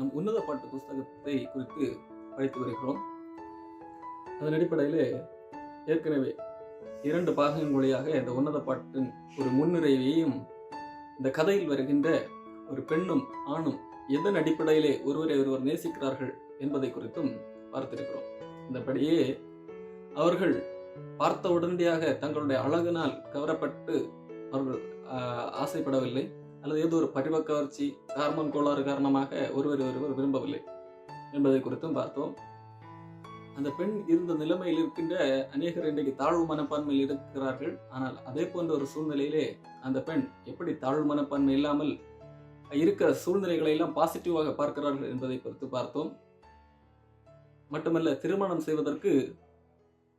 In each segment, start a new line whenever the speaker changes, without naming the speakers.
நம் உன்னத பாட்டு புஸ்தகத்தை குறித்து படித்து வருகிறோம். அதன் அடிப்படையில் ஏற்கனவே இரண்டு பாகங்கள் வழியாக இந்த உன்னத பாட்டின் ஒரு முன்னுரைவையும் இந்த கதையில் வருகின்ற ஒரு பெண்ணும் ஆணும் எதன் அடிப்படையிலே ஒருவரை ஒருவர் நேசிக்கிறார்கள் என்பதை குறித்தும் பார்த்திருக்கிறோம். இந்தபடியே அவர்கள் பார்த்த உடனடியாக தங்களுடைய அழகினால் கவரப்பட்டு அவர்கள் ஆஹ், ஆசைப்படவில்லை. அல்லது ஏதோ ஒரு பருவ கவர்ச்சி ஹார்மோன் கோளாறு காரணமாக ஒருவர் ஒருவர் விரும்பவில்லை என்பதை குறித்தும் பார்த்தோம். அந்த பெண் இருந்த நிலைமையில் இருக்கின்ற அநேகர் இன்றைக்கு தாழ்வு மனப்பான்மையில் இருக்கிறார்கள். ஆனால் அதே போன்ற ஒரு சூழ்நிலையிலே அந்த பெண் எப்படி தாழ்வு மனப்பான்மை இல்லாமல் இருக்கிற சூழ்நிலைகளை எல்லாம் பாசிட்டிவாக பார்க்கிறார்கள் என்பதை குறித்து பார்த்தோம். மட்டுமல்ல திருமணம் செய்வதற்கு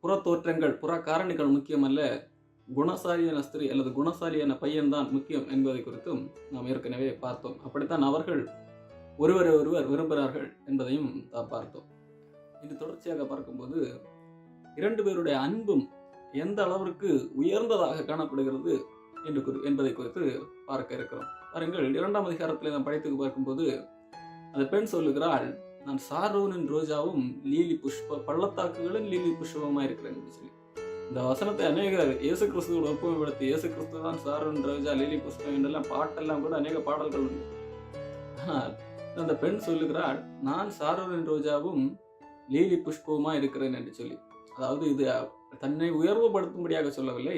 புற தோற்றங்கள் புற காரணிகள் முக்கியமல்ல. குணசாலியான ஸ்திரீ அல்லது குணசாலியான பையன்தான் முக்கியம் என்பதை குறித்தும் நாம் ஏற்கனவே பார்த்தோம். அப்படித்தான் அவர்கள் ஒருவரை ஒருவர் விரும்புகிறார்கள் என்பதையும் பார்த்தோம். இது தொடர்ச்சியாக பார்க்கும்போது இரண்டு பேருடைய அன்பும் எந்த அளவிற்கு உயர்ந்ததாக காணப்படுகிறது என்று குறி- என்பதை குறித்து பார்க்க இருக்கிறோம். பாருங்கள் இரண்டாம் அதிகாரத்தில் நாம் படித்து பார்க்கும்போது அந்த பெண் சொல்லுகிறாள் நான் சாரோனின் ரோஜாவும் லீலி புஷ்ப பள்ளத்தாக்குகளும் லீலி புஷ்பமாக இருக்கிறேன் என்று சொல்லி. இந்த வசனத்தை அநேகர் இயேசு கிறிஸ்துவோட ஒப்புமைப்படுத்தி இயேசு கிறிஸ்து தான் சாரோன் ரோஜா லீலி புஷ்பம் என்றெல்லாம் பாட்டெல்லாம் கூட அநேக பாடல்கள் உண்டு. ஆனால் அந்த பெண் சொல்லுகிறாள் நான் சாரோனின் ரோஜாவும் லீலி புஷ்பவுமா இருக்கிறேன் என்று சொல்லி. அதாவது இது தன்னை உயர்வுபடுத்தும்படியாக சொல்லவில்லை.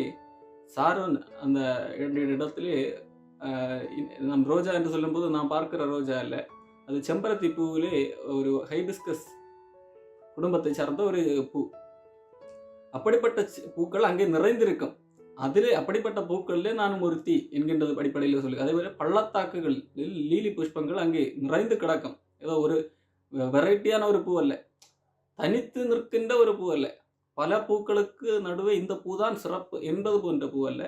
சாரோன் அந்த இடத்திலே நம் ரோஜா என்று சொல்லும்போது நான் பார்க்கிற ரோஜா இல்லை அது செம்பருத்தி பூவிலே ஒரு ஹைபிஸ்கஸ் குடும்பத்தை சார்ந்த ஒரு பூ. அப்படிப்பட்ட பூக்கள் அங்கே நிறைந்திருக்கும். அதிலே அப்படிப்பட்ட பூக்களிலே நானும் ஒருத்தி என்கின்றது அடிப்படையில் சொல்லி அதே போல பள்ளத்தாக்குகளில் லீலி புஷ்பங்கள் அங்கே நிறைந்து கிடக்கும். ஏதோ ஒரு வெரைட்டியான ஒரு பூ அல்ல. தனித்து நிற்கின்ற ஒரு பூ அல்ல. பல பூக்களுக்கு நடுவே இந்த பூ தான் சிறப்பு என்பது போன்ற பூ அல்ல.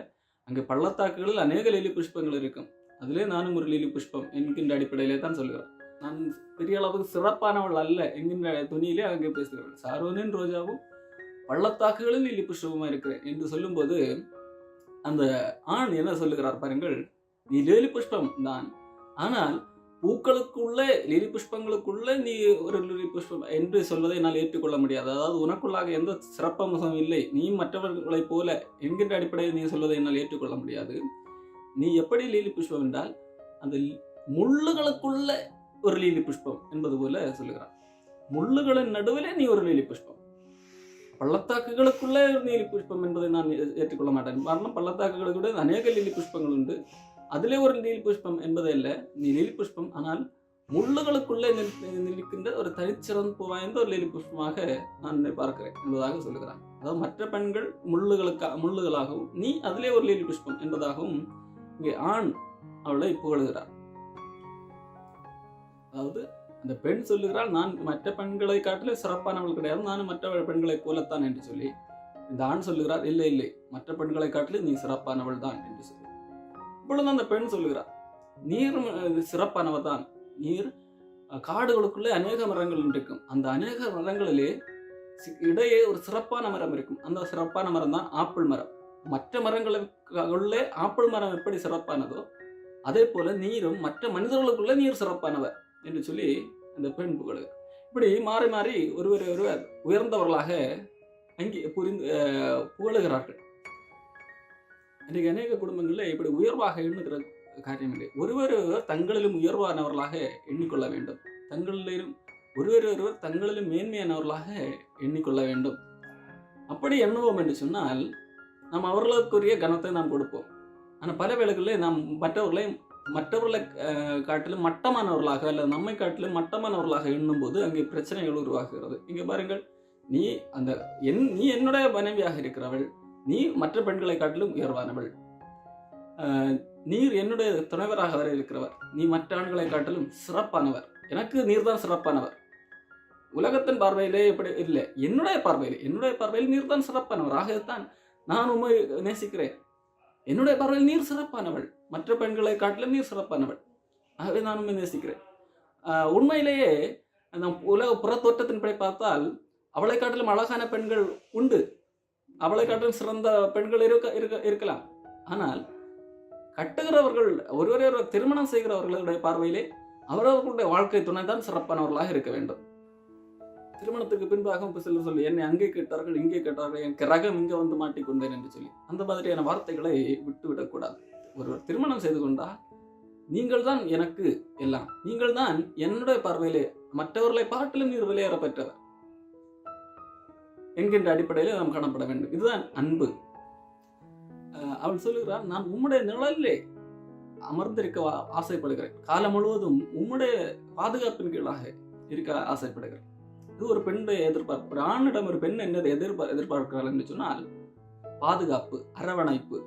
அங்கே பள்ளத்தாக்குகளில் அநேக லீலி புஷ்பங்கள் இருக்கும். அதிலே நானும் ஒரு லீலி புஷ்பம் என்கின்ற அடிப்படையிலே தான் சொல்கிறேன் நான் பெரிய அளவுக்கு சிறப்பானவள் அல்ல என்கின்ற துணியிலே அங்கே பேசுகிறேன் சாரோனின் ரோஜாவும் பள்ளத்தாக்குகளில் லீலி புஷ்பமா இருக்கிறேன் என்று சொல்லும்போது அந்த ஆண் என்ன சொல்லுகிறார் பாருங்கள் நீ லீலி புஷ்பம் தான். ஆனால் பூக்களுக்குள்ளே லிலி புஷ்பங்களுக்குள்ளே நீ ஒரு லிலி புஷ்பம் என்று சொல்வதை என்னால் ஏற்றுக்கொள்ள முடியாது. அதாவது உனக்குள்ளாக எந்த சிறப்பம்சம் இல்லை. நீ மற்றவர்களைப் போல என்கின்ற அடிப்படையில் நீ சொல்வதை என்னால் ஏற்றுக்கொள்ள முடியாது. நீ எப்படி லீலி புஷ்பம் என்றால் அந்த முள்ளுகளுக்குள்ள ஒரு லீலி புஷ்பம் என்பது போல சொல்லுகிறான் முள்ளுகளின் நடுவிலே நீ ஒரு லீலி புஷ்பம். பள்ளத்தாக்குகளுக்குள்ளே ஒரு லீலி புஷ்பம் என்பதை நான் ஏ- ஏற்றுக்கொள்ள மாட்டேன் காரணம் பள்ளத்தாக்குகளுக்கு கூட அநேக லீலி புஷ்பங்கள் உண்டு அதிலே ஒரு லீலி புஷ்பம் என்பது அல்ல நீ லீலி புஷ்பம் ஆனால் முள்ளுகளுக்குள்ளே நிற்க- நிற்கின்ற ஒரு தனிச்சிறப்பு வாய்ந்த ஒரு லீலி புஷ்பமாக நான் பார்க்கிறேன் என்பதாக சொல்லுகிறான் அதாவது மற்ற பெண்கள் முள்ளுகளுக்கா முள்ளுகளாகவும் நீ அதிலே ஒரு லீலி புஷ்பம் என்பதாகவும் இங்கே ஆண் அவளை புகழுகிறார் அதாவது இந்த பெண் சொல்லுகிறாள் நான் மற்ற பெண்களை காட்டிலும் சிறப்பானவள் கிடையாது. நானும் மற்ற பெண்களைப் போலத்தான் என்று சொல்லி இந்த ஆண் சொல்லுகிறார் இல்லை இல்லை. மற்ற பெண்களை காட்டிலும் நீ சிறப்பானவள் தான் என்று சொல்லி. இப்பொழுது அந்த பெண் சொல்லுகிறார் நீர் அஹ், சிறப்பானவள் தான். நீர் காடுகளுக்குள்ளே அநேக மரங்கள் இருக்கும். அந்த அநேக மரங்களிலே இடையே ஒரு சிறப்பான மரம் இருக்கும். அந்த சிறப்பான மரம் தான் ஆப்பிள் மரம். மற்ற மரங்களுக்குள்ளே ஆப்பிள் மரம் எப்படி சிறப்பானதோ அதே போல நீரும் மற்ற மனிதர்களுக்குள்ளே நீர் சிறப்பானவர் என்று சொல்லி அந்த பெண் புகழ். இப்படி மாறி மாறி ஒருவர் ஒருவர் உயர்ந்தவர்களாக அங்கே புரிந்து புகழுகிறார்கள். இன்றைக்கு அநேக குடும்பங்களில் இப்படி உயர்வாக எண்ணுகிற காரியம் இல்லை. ஒருவர் ஒருவர் தங்களிலும் உயர்வானவர்களாக எண்ணிக்கொள்ள வேண்டும். தங்களிலும் ஒருவர் ஒருவர் தங்களிலும் மேன்மையானவர்களாக எண்ணிக்கொள்ள வேண்டும். அப்படி எண்ணுவோம் என்று சொன்னால் நாம் அவர்களுக்குரிய கனத்தை நாம் கொடுப்போம். ஆனால் பல வேளைகளில் நாம் மற்றவர்களையும் மற்றவர்களை காட்டிலும் மட்டமானவர்களாக அல்லது நம்மை காட்டிலும் மட்டமானவர்களாக எண்ணும்போது அங்கே பிரச்சனைகள் உருவாகிறது. இங்கே பாருங்கள். நீ அந்த என் நீ என்னுடைய மனைவியாக இருக்கிறவள். நீ மற்ற பெண்களை காட்டிலும் உயர்வானவள். நீர் என்னுடைய துணைவராக வர இருக்கிறவர். நீ மற்ற ஆண்களை காட்டிலும் சிறப்பானவர். எனக்கு நீர்தான் சிறப்பானவர். உலகத்தின் பார்வையிலே எப்படி இல்லை. என்னுடைய பார்வையில் என்னுடைய பார்வையில் நீர்தான் சிறப்பானவர். ஆகத்தான் நான் உண்மை நேசிக்கிறேன். என்னுடைய பார்வையில் நீர் சிறப்பானவள். மற்ற பெண்களை காட்டிலும் நீ சிறப்பானவள். ஆகவே நானும் நேசிக்கிறேன். ஆஹ் உண்மையிலேயே நம் உலக புறத்தோற்றத்தின்படி பார்த்தால் அவளை காட்டிலும் அழகான பெண்கள் உண்டு. அவளை காட்டிலும் சிறந்த பெண்கள் இருக்க இருக்க இருக்கலாம். ஆனால் கட்டுகிறவர்கள் ஒருவரை ஒரு திருமணம் செய்கிறவர்களுடைய பார்வையிலே அவரவர்களுடைய வாழ்க்கை துணை தான் சிறப்பானவர்களாக இருக்க வேண்டும். திருமணத்துக்கு பின்பாக இப்போ சிலர் சொல்லி என்னை அங்கே கேட்டார்கள் இங்கே கேட்டார்கள் என் கிரகம் இங்கே வந்து மாட்டிக்கொண்டேன் என்று சொல்லி. அந்த மாதிரியான வார்த்தைகளை விட்டு விடக்கூடாது ஒருவர் திருமணம் செய்து கொண்டால் நீங்கள் தான் எனக்கு எல்லாம். நீங்கள் தான் என்னுடைய பார்வையிலே மற்றவர்களை பாட்டிலும் நீர் விளையாட பெற்றவர். என்கின்ற அடிப்படையில் நாம் காணப்பட வேண்டும். இதுதான் அன்பு. அவள் சொல்லுகிறாள் நான் உம்முடைய நிழலிலே அமர்ந்திருக்க ஆசைப்படுகிறேன். காலம் முழுவதும் உம்முடைய பாதுகாப்பின் கீழாக இருக்க ஆசைப்படுகிறேன். இது ஒரு பெண்ணுடைய எதிர்பார்ப்பு. ஆணிடம் ஒரு பெண் என்ன எதிர்பார் எதிர்பார்க்கிறாள் என்று சொன்னால் பாதுகாப்பு அரவணைப்பு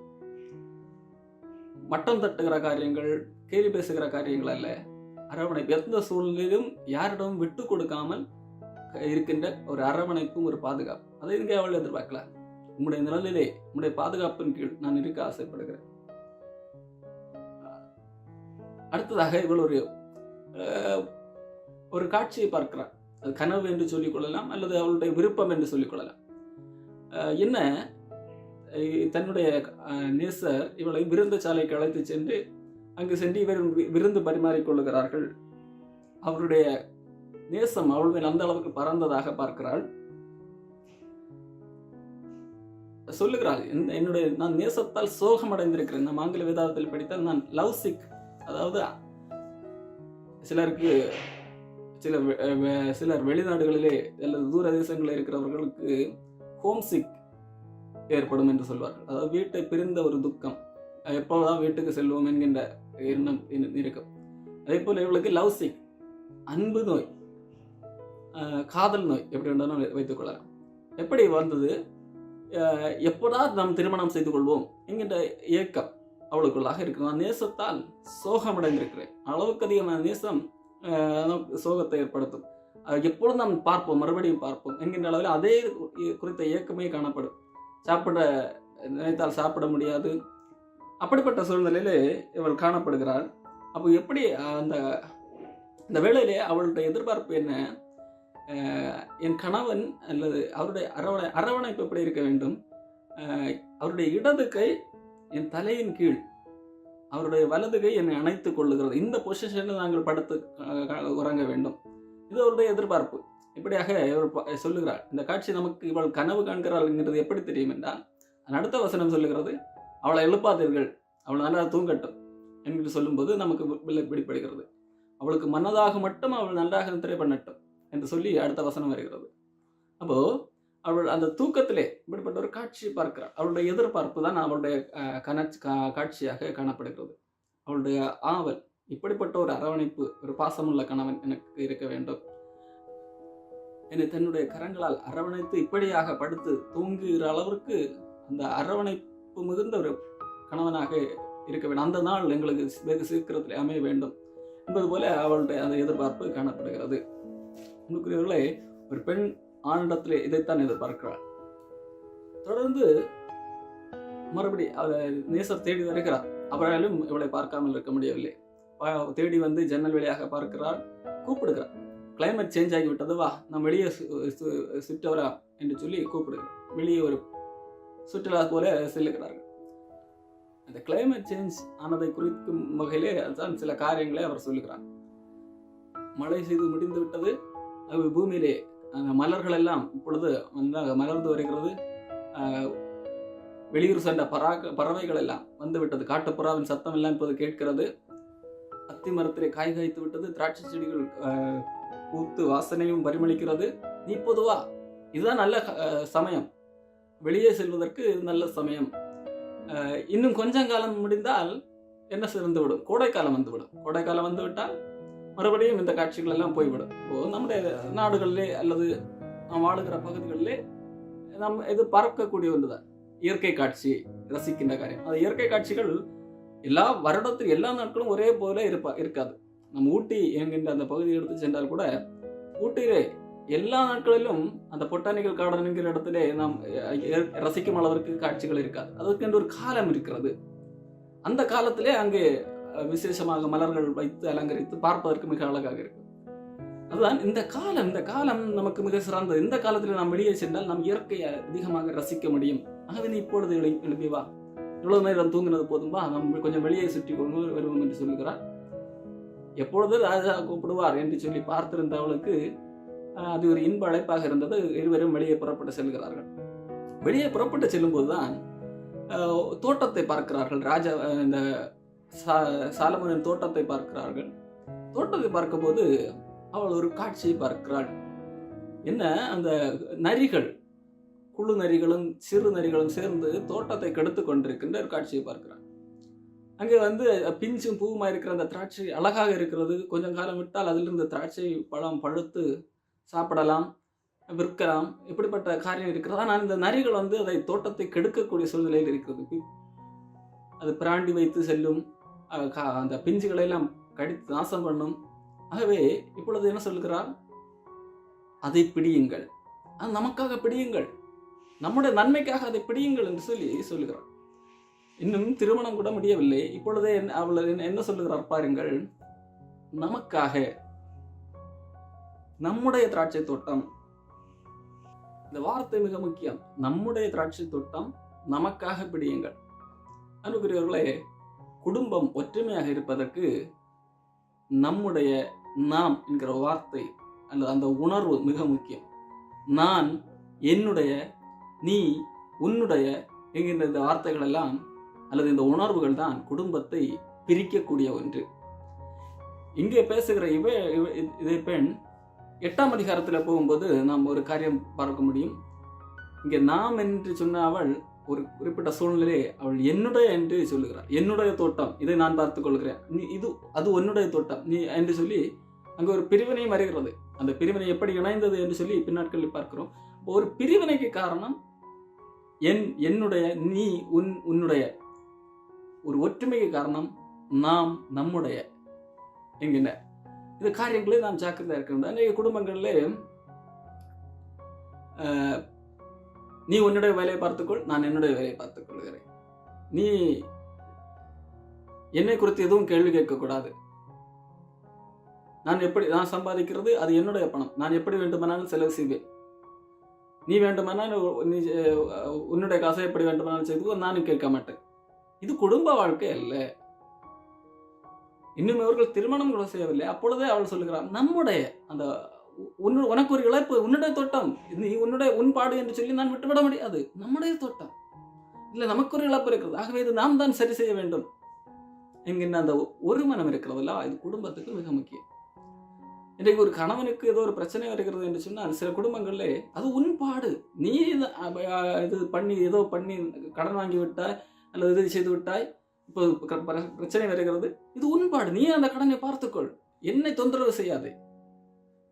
மட்டம் தட்டுகிற காரியங்கள் கேலி பேசுகிற காரியங்கள் அல்ல. அரவணைப்பு எந்த சூழ்நிலையிலும் யாரிடமும் விட்டு கொடுக்காமல் இருக்கின்ற ஒரு அரவணைப்பும் ஒரு பாதுகாப்பு அதை இங்கே அவள் எதிர்பார்க்கல. உங்களுடைய நிழலிலே உங்களுடைய பாதுகாப்பின் கீழ் நான் இருக்க ஆசைப்படுகிறேன். அடுத்ததாக இவள் ஒரு ஒரு காட்சியை பார்க்கிறார் அது கனவு என்று சொல்லிக் கொள்ளலாம் அல்லது அவளுடைய விருப்பம் என்று சொல்லிக் கொள்ளலாம். என்ன? தன்னுடைய நேச நேசர் இவளை விருந்து சாலைக்கு அழைத்து சென்று அங்கு சென்று இவர் விருந்து பரிமாறிக்கொள்ளுகிறார்கள் அவருடைய நேசம் அவள் மேல் அந்த அளவுக்கு பறந்ததாக பார்க்கிறாள். சொல்லுகிறாள் என்னுடைய நான் நேசத்தால் சோகம் அடைந்திருக்கிறேன் நாம் ஆங்கில வேதாந்தத்தில் படித்தால் நான் லவ் சிக் அதாவது சிலருக்கு சில சிலர் வெளிநாடுகளிலே அல்லது தூர தேசங்களில் இருக்கிறவர்களுக்கு ஹோம் சிக் ஏற்படும் என்று சொல்வார்கள். அதாவது வீட்டை பிரிந்த ஒரு துக்கம் எப்போதான் வீட்டுக்கு செல்வோம் என்கின்ற எண்ணம் இருக்கும். அதே போல இவளுக்கு லவ் சிக் அன்பு நோய் அஹ், காதல் நோய் எப்படி வேண்டாலும் வைத்துக் கொள்ளலாம். எப்படி வந்தது? அஹ், எப்போதா நாம் திருமணம் செய்து கொள்வோம் என்கின்ற ஏக்கம் அவளுக்குள்ளாக இருக்கு நான் நேசத்தால் சோகமடைந்திருக்கிறேன். அளவுக்கு அதிகமான நேசம் அஹ், நமக்கு சோகத்தை ஏற்படுத்தும். அஹ், எப்பொழுதும் நாம் பார்ப்போம் மறுபடியும் பார்ப்போம் என்கின்ற அளவில் அதே குறித்த ஏக்கமே காணப்படும். சாப்பிட நினைத்தால் சாப்பிட முடியாது. அப்படிப்பட்ட சூழ்நிலையிலே இவள் காணப்படுகிறாள். அப்போ எப்படி அந்த இந்த வேளையிலே அவளுடைய எதிர்பார்ப்பு என்ன? என் கணவன் அல்லது அவருடைய அரவணை அரவணைப்பு எப்படி இருக்க வேண்டும்? அவருடைய இடது கை என் தலையின் கீழ். அவருடைய வலது கை என்னை அணைத்துக் கொள்ளுகிறது. இந்த பொசிஷனில் நாங்கள் படுத்து உறங்க வேண்டும். இது அவருடைய எதிர்பார்ப்பு. இப்படியாக இவர் ப- சொல்லுகிறாள். இந்த காட்சி நமக்கு இவள் கனவு காண்கிறாள்ங்கிறது எப்படி தெரியும் என்றால் அடுத்த வசனம் சொல்லுகிறது அவளை எழுப்பாதீர்கள். அவள் நல்லா தூங்கட்டும் என்று சொல்லும்போது நமக்கு வெ- வெளிப்படுகிறது. அவளுக்கு மனதாக மட்டும் அவள் நன்றாக நித்திரை பண்ணட்டும் என்று சொல்லி அடுத்த வசனம் வருகிறது. அப்போ அவள் அந்த தூக்கத்திலே இப்படிப்பட்ட ஒரு காட்சி பார்க்கிறாள். அவளுடைய எதிர்பார்ப்பு தான் அவளுடைய கனச்சி கா- காட்சியாக காணப்படுகிறது. அவளுடைய ஆவல் இப்படிப்பட்ட ஒரு அரவணைப்பு ஒரு பாசமுள்ள கணவன் எனக்கு இருக்க வேண்டும். என்னை தன்னுடைய கரங்களால் அரவணைத்து இப்படியாக படுத்து தூங்குகிற அளவிற்கு அந்த அரவணைப்பு மிகுந்த ஒரு கணவனாக இருக்க வேண்டும். அந்த நாள் எங்களுக்கு வெகு சீக்கிரத்தில் அமைய வேண்டும் என்பது போல அவளுடைய அந்த எதிர்பார்ப்பு காணப்படுகிறது. உங்களுக்குரியவர்களே ஒரு பெண் ஆனிடத்திலே இதைத்தான் எதிர்பார்க்கிறாள். தொடர்ந்து மறுபடி அவ நேசர் தேடி வருகிறார். அவராலும் இவளை பார்க்காமல் இருக்க முடியவில்லை. தேடி வந்து ஜன்னல் வழியாக பார்க்கிறாள் கூப்பிடுகிறார் கிளைமேட் சேஞ்ச் ஆகிவிட்டது வா நாம் வெளியே சு- வரா என்று சொல்லி கூப்பிடுகிறார். வெளியே ஒரு சுற்றுலா போல செல்லுகிறார்கள். அந்த கிளைமேட் சேஞ்ச் ஆனதை குறிக்கும் வகையிலே அதுதான் சில காரியங்களை அவர் சொல்லுகிறார். மழை செய்து முடிந்து விட்டது அது பூமியிலே அந்த மலர்கள் எல்லாம் இப்பொழுது நன்றாக மலர்ந்து வருகிறது. வெளியூர் சென்ற பராக பறவைகள் எல்லாம் வந்து விட்டது. காட்டுப்புறாவின் சத்தம் எல்லாம் இப்போது கேட்கிறது. அத்தி மரத்திலே காய் காய்த்து விட்டது. திராட்சை செடிகள் கூத்து வாசனையும் பரிமளிக்கிறது. நீ பொதுவா இதுதான் நல்ல சமயம். வெளியே செல்வதற்கு இது நல்ல சமயம். இன்னும் கொஞ்சம் காலம் முடிந்தால் என்ன சிறந்து விடும் கோடைக்காலம் வந்துவிடும். கோடைக்காலம் வந்து விட்டால் மறுபடியும் இந்த காட்சிகள் எல்லாம் போய்விடும். இப்போ நம்முடைய நாடுகளிலே அல்லது நாம் வாழுகிற பகுதிகளிலே நம் இது பறக்கக்கூடிய ஒன்றுதான். இயற்கை காட்சி ரசிக்கின்ற காரியம். அந்த இயற்கை காட்சிகள் எல்லா வருடத்தில் எல்லா நாட்களும் ஒரே போல இருப்பா இருக்காது. நம்ம ஊட்டி என்கின்ற அந்த பகுதியை எடுத்து சென்றால் கூட ஊட்டியிலே எல்லா நாட்களிலும் அந்த பொட்டானிக்கல் கார்டன் என்கிற இடத்திலே நாம் ரசிக்கும் அளவிற்கு காட்சிகள் இருக்காது. அதற்கென்று ஒரு காலம் இருக்கிறது. அந்த காலத்திலே அங்கே விசேஷமாக மலர்கள் வைத்து அலங்கரித்து பார்ப்பதற்கு மிக அழகாக இருக்கும். அதுதான் இந்த காலம் இந்த காலம் நமக்கு மிக சிறந்தது. இந்த காலத்தில் நாம் வெளியே சென்றால் நாம் இயற்கையை அதிகமாக ரசிக்க முடியும். ஆகவே நீ இப்பொழுது எழுப்பி வா. இவ்வளவு நேரம் தூங்கினது போதும்பா நாம் கொஞ்சம் வெளியே சுற்றி கொண்டு வருவோம் என்று சொல்லுகிறார். எப்பொழுது ராஜா கூப்பிடுவார் என்று சொல்லி பார்த்திருந்தவளுக்கு அவளுக்கு அது ஒரு இன்ப அழைப்பாக இருந்தது. இருவரும் வெளியே புறப்பட்டு செல்கிறார்கள். வெளியே புறப்பட்டு செல்லும்போதுதான் தான் தோட்டத்தை பார்க்கிறார்கள். ராஜா இந்த சா- தோட்டத்தை பார்க்கிறார்கள். தோட்டத்தை பார்க்கும்போது அவள் ஒரு காட்சியை பார்க்கிறாள். என்ன? அந்த நரிகள் குழு நரிகளும் சிறு நரிகளும் சேர்ந்து தோட்டத்தை கெடுத்து கொண்டிருக்கின்ற ஒரு காட்சியை பார்க்கிறாள். அங்கே வந்து பிஞ்சும் பூவுமா இருக்கிற அந்த திராட்சை அழகாக இருக்கிறது. கொஞ்சம் காலம் விட்டால் அதிலிருந்து திராட்சை பழம் பழுத்து சாப்பிடலாம் விற்கலாம். இப்படிப்பட்ட காரியம் இருக்கிறது. ஆனால் இந்த நரிகள் வந்து அதை தோட்டத்தை கெடுக்கக்கூடிய சூழ்நிலையில் இருக்கிறது. அது பிராண்டி வைத்து செல்லும் கா- அந்த பிஞ்சுகளை எல்லாம் கடித்து நாசம் பண்ணும். ஆகவே இப்பொழுது என்ன சொல்கிறார்? அதை பிடியுங்கள். அது நமக்காக பிடியுங்கள். நம்முடைய நன்மைக்காக அதை பிடியுங்கள் என்று சொல்லி சொல்லுகிறார் இன்னும் திருமணம் கூட முடியவில்லை. இப்பொழுதே அவள் என்ன- என்ன சொல்லுகிறார் பாருங்கள். நமக்காக நம்முடைய திராட்சை தோட்டம். இந்த வார்த்தை மிக முக்கியம். நம்முடைய திராட்சை தோட்டம் நமக்காக பிடியுங்கள். அன்புக்குரியவர்களே குடும்பம் ஒற்றுமையாக இருப்பதற்கு நம்முடைய நாம் என்கிற வார்த்தை அல்லது அந்த உணர்வு மிக முக்கியம். நான் என்னுடைய நீ உன்னுடைய என்கின்ற இந்த வார்த்தைகள் எல்லாம் அல்லது இந்த உணர்வுகள் தான் குடும்பத்தை பிரிக்கக்கூடிய ஒன்று. இங்கே பேசுகிற இவ இதே பெண் எட்டாம் அதிகாரத்தில் போகும்போது நாம் ஒரு காரியம் பார்க்க முடியும். இங்கே நாம் என்று சொன்ன அவள் ஒரு குறிப்பிட்ட சூழ்நிலையை அவள் என்னுடைய என்று சொல்லுகிறாள். என்னுடைய தோட்டம் இதை நான் பார்த்துக் கொள்கிறேன். நீ இது அது உன்னுடைய தோட்டம். நீ என்று சொல்லி அங்கே ஒரு பிரிவினையும் வருகிறது. அந்த பிரிவினை எப்படி இணைந்தது என்று சொல்லி பின்னாட்களில் பார்க்கிறோம். ஒரு பிரிவினைக்கு காரணம் என் என்னுடைய நீ உன் உன்னுடைய. ஒரு ஒற்றுமைக்கு காரணம் நாம் நம்முடைய என்கின்ற. இந்த காரியங்களே நாம் ஜாக்கிரதையா இருக்கின்றோம் அநேக குடும்பங்களிலே நீ உன்னுடைய வேலையை பார்த்துக்கொள் நான் என்னுடைய வேலையை பார்த்துக் கொள்கிறேன் நீ என்னை குறித்து எதுவும் கேள்வி கேட்கக்கூடாது. நான் எப்படி நான் சம்பாதிக்கிறது அது என்னுடைய பணம். நான் எப்படி வேண்டுமானாலும் செலவு செய்வேன். நீ வேண்டுமானால் நீ உன்னுடைய காசை எப்படி வேண்டுமானாலும் செய்து நானும் கேட்க மாட்டேன். இது குடும்ப வாழ்க்கை அல்ல. இன்னும் இவர்கள் திருமணம் கூட செய்யவில்லை. அப்பொழுதே அவள் சொல்லுகிறாள் நம்முடைய அந்த உனக்கு ஒரு இழப்பு உன்னுடைய தோட்டம். நீ உன்னுடைய உன்பாடு என்று சொல்லி நான் விட்டுவிட முடியாது. நம்முடைய தோட்டம். இல்ல நமக்கு ஒரு இழப்பு இருக்கிறது. ஆகவே இது நாம் தான் சரி செய்ய வேண்டும். என்கின்ற அந்த ஒரு மனம் இருக்கிறதுல இது குடும்பத்துக்கு மிக முக்கியம். இன்றைக்கு ஒரு கணவனுக்கு ஏதோ ஒரு பிரச்சனை வருகிறது என்று சொன்னால் சில குடும்பங்கள்ல அது உன்பாடு நீ இது இது பண்ணி ஏதோ பண்ணி கடன் வாங்கி விட்டால் அல்லது இது செய்து விட்டாய் இப்போ பிரச்சனை வருகிறது. இது உன்பாடு. நீ அந்த கடனை பார்த்துக்கொள். என்னை தொந்தரவு செய்யாதே.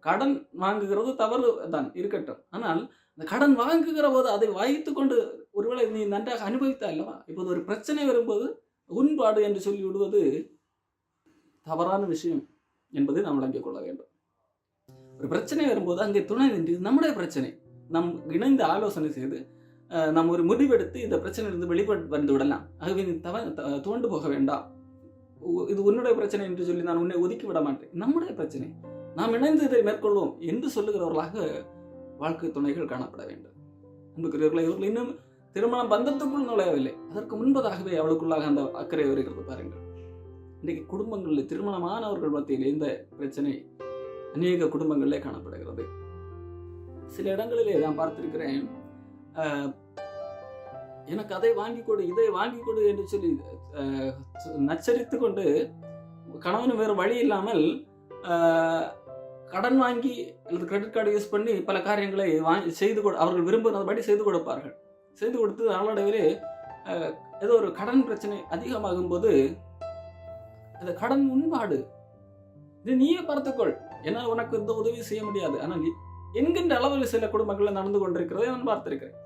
கடன் வாங்குகிறது தவறு தான் இருக்கட்டும். ஆனால் அந்த கடன் வாங்குகிற போது அதை வாய்த்து கொண்டு ஒருவேளை நீ நன்றாக அனுபவித்தா அல்லவா? இப்போது ஒரு பிரச்சனை வரும்போது உன்பாடு என்று சொல்லி விடுவது தவறான விஷயம் என்பதை நாம் விளங்கிக் கொள்ள வேண்டும். ஒரு பிரச்சனை வரும்போது அங்கே துணை நின்று நம்முடைய பிரச்சனை. நம் இணைந்து ஆலோசனை செய்து நாம் ஒரு முடிவெடுத்து இந்த பிரச்சனையிலிருந்து வெளிப்பட்டு வந்து விடலாம். ஆகவே நீ தவ த- போக வேண்டாம். உ- இது உன்னுடைய பிரச்சனை என்று சொல்லி நான் உன்னை ஒதுக்கி விட மாட்டேன். நம்முடைய பிரச்சனை. நாம் இணைந்து இதை மேற்கொள்வோம் என்று சொல்லுகிறவர்களாக வாழ்க்கை துணைகள் காணப்பட வேண்டும். அன்புக்குரியவர்களை இவர்கள் இன்னும் திருமணம் பந்தத்துக்குள் நுழையவில்லை. அதற்கு முன்பதாகவே அவளுக்குள்ளாக அந்த அக்கறை வருகிறது பாருங்கள். இன்றைக்கு குடும்பங்களில் திருமணமானவர்கள் மத்தியில் இந்த பிரச்சனை அநேக குடும்பங்களிலே காணப்படுகிறது. சில இடங்களிலே நான் பார்த்திருக்கிறேன் எனக்கு அதை வாங்கி கொடு இதை வாங்கி கொடு என்று சொல்லி நச்சரித்து கொண்டு கணவன் வேறு வழி இல்லாமல் கடன் வாங்கி அல்லது கிரெடிட் கார்டு யூஸ் பண்ணி பல காரியங்களை வாங்கி செய்து கொடு அவர்கள் விரும்புகிறபடி செய்து கொடுப்பார்கள். செய்து கொடுத்து நாளடைவிலே ஏதோ ஒரு கடன் பிரச்சனை அதிகமாகும் போது அந்த கடன் முன்பாடு இது நீயே பார்த்துக்கொள். என்னால் உனக்கு இந்த உதவி செய்ய முடியாது. ஆனால் நீ- என்கின்ற அளவில் சில குடும்பங்களில் நடந்து கொண்டிருக்கிறதை நான் பார்த்திருக்கிறேன்.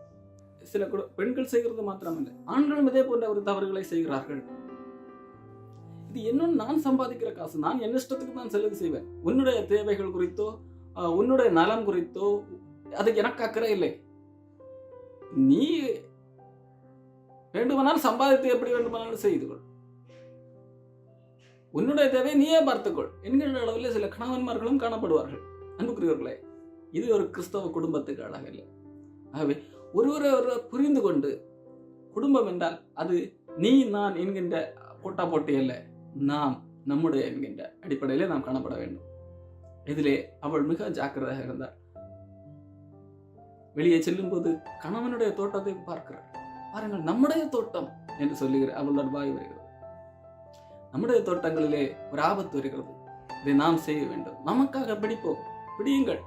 சில குடு பெண்கள் செய்கிறது மாத்திரமில்லை. ஆண்களும் இதே போன்ற ஒரு தவறுகளை செய்கிறார்கள். இது இன்னும் நான் சம்பாதிக்கிற காசு நான் என் இஷ்டத்துக்கு தான் செலவு செய்வேன். உன்னுடைய தேவைகள் குறித்தோ உன்னுடைய நலம் குறித்தோ அது எனக்கு அக்கறை இல்லை. நீ வேண்டுமானால் சம்பாதித்து எப்படி வேண்டுமானாலும் செய்து கொள் உன்னுடைய தேவை நீயே பார்த்துக்கொள். என்கிற அளவில் சில கணவன்மார்களும் காணப்படுவார்கள். அன்புக்குரியவர்களே இது ஒரு கிறிஸ்தவ குடும்பத்துக்கு அழகல்ல ஆகவே ஒருவரை ஒருவர் புரிந்து கொண்டு குடும்பம் என்றால் அது நீ நான் என்கின்ற போட்டா போட்டி அல்ல நாம் நம்முடைய என்கின்ற அடிப்படையிலே நாம் காணப்பட வேண்டும். இதிலே அவள் மிக ஜாக்கிரதையாக இருந்தார் வெளியே செல்லும்போது கணவனுடைய தோட்டத்தை பார்க்கிறார் பாருங்கள் நம்முடைய தோட்டம் என்று சொல்லுகிற அவளோட வாய் வருகிறது. நம்முடைய தோட்டங்களிலே ஒரு ஆபத்து வருகிறது. இதை நாம் செய்ய வேண்டும். நமக்காக பிடிப்போம். பிடியுங்கள்.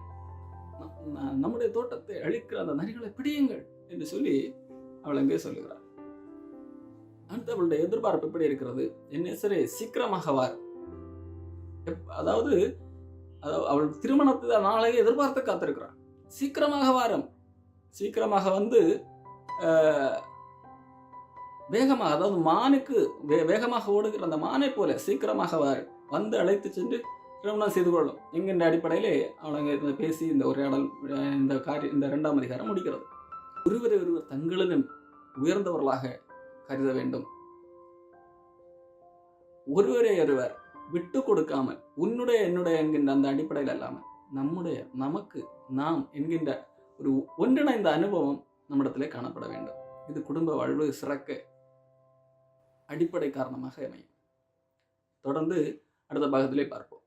நம்முடைய தோட்டத்தை அழிக்கிற அந்த நரிகளை பிடியுங்கள் என்று சொல்லி அவள் அங்கே சொல்லுகிறார் அடுத்து அவளுடைய எதிர்பார்ப்பு எப்படி இருக்கிறது? என் சரி சீக்கிரமாக வார் எப்- அதாவது அதாவது அவள் திருமணத்தை நாளையே எதிர்பார்த்து காத்திருக்கிறாள். சீக்கிரமாக வாரம். சீக்கிரமாக வந்து ஆஹ், வேகமாக அதாவது மானுக்கு வே- வேகமாக ஓடுகிற அந்த மானை போல சீக்கிரமாக வார். வந்து அழைத்து சென்று திருமணம் செய்து கொள்ளும் என்கின்ற அடிப்படையில் அவங்க இந்த பேசி இந்த உரையாடல் இந்த காரிய இந்த இரண்டாம் அதிகாரம் முடிக்கிறது. ஒருவரை ஒருவர் தங்களிலும் உயர்ந்தவர்களாக கருத வேண்டும். ஒருவரை ஒருவர் விட்டு கொடுக்காமல் உன்னுடைய என்னுடைய என்கின்ற அந்த அடிப்படையில் அல்லாமல் நம்முடைய நமக்கு நாம் என்கின்ற ஒரு ஒன்றிணைந்த அனுபவம் நம்மிடத்திலே காணப்பட வேண்டும். இது குடும்ப வாழ்வு சிறக்க அடிப்படை காரணமாக அமையும். தொடர்ந்து அடுத்த பாகத்திலே பார்ப்போம்.